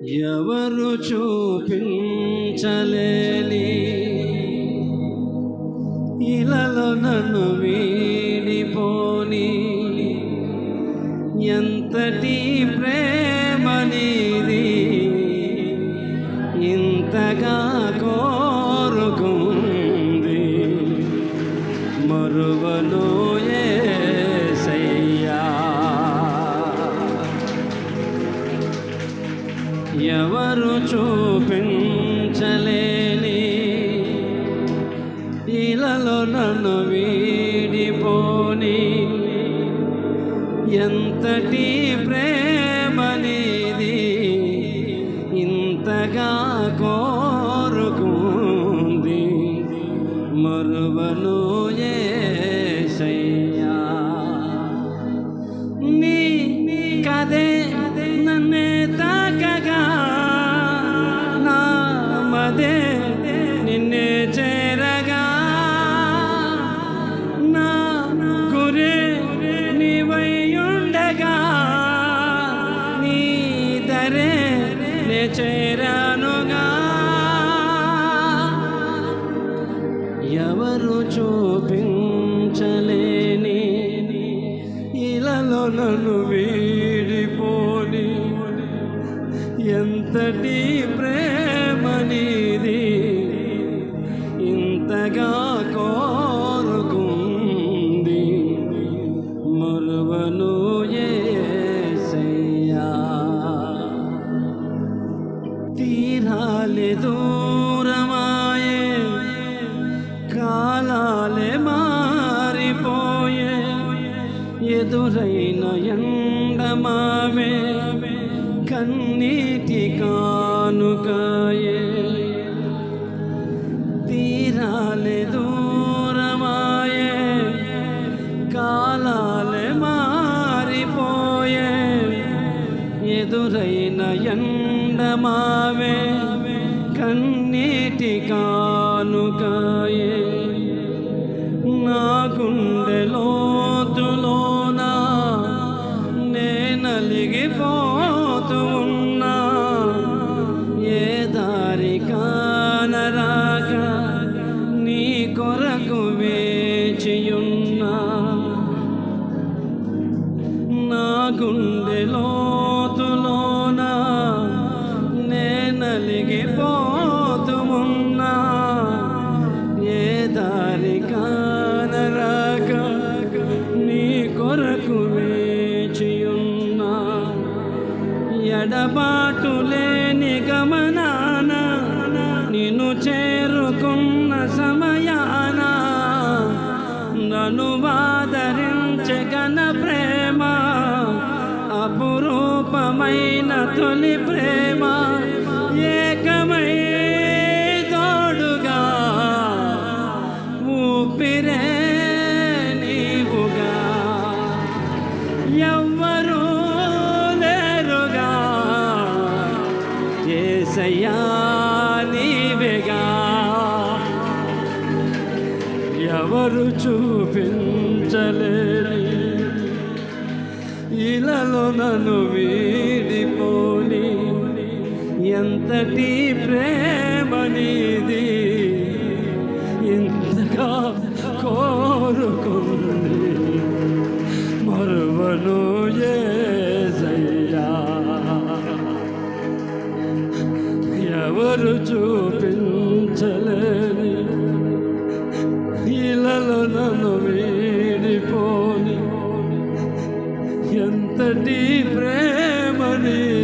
ఎవరు చూపించలేని ఇలలో నన్ను వీడిపోని ఎంతటి ప్రే ఎంతటి ప్రేమ నీది ఇంతగా కోరుకుంది. మరువను యేసయ్యా నీ కదే నన్నే తాకగా నా మదే చేరానుగా. ఎవరు చూపించలేని ఇలలో నన్ను వీడిపోని. ఎంతటి ప్రేమ ఎండమావే కన్నీటి కానుకాయే. తీరాలే దూరమాయే కాలాలే మారిపోయే. ఎదురైన ఎండమావే కన్నీటి కానుకాయే. గుండె లోతులోన నే నలిగిపోతూ ఏ దారి కానరాక నీ కొరకు వేచియున్నా. ఎడబాటు లేని గమనాన నిన్ను చేరుకున్న సమయాన నన్ను వాదరించగన ప్రేమ అపురూపమైన తొలి ప్రేమ ఏకమై తోడుగా ఊపిరే నీవుగా. ఎవ్వరూ లేరుగా ఏసయ్యా నీవేగా. ఎవరు చూపించలేని ఇలలో నన్ను వీడిపోని. ఎంతటి ప్రేమ నీది? ఇంతగా కోరుకుంది? మరువను ఏసయ్యా. ఎవరు చూపించలే? ઠંડી પ્રેમની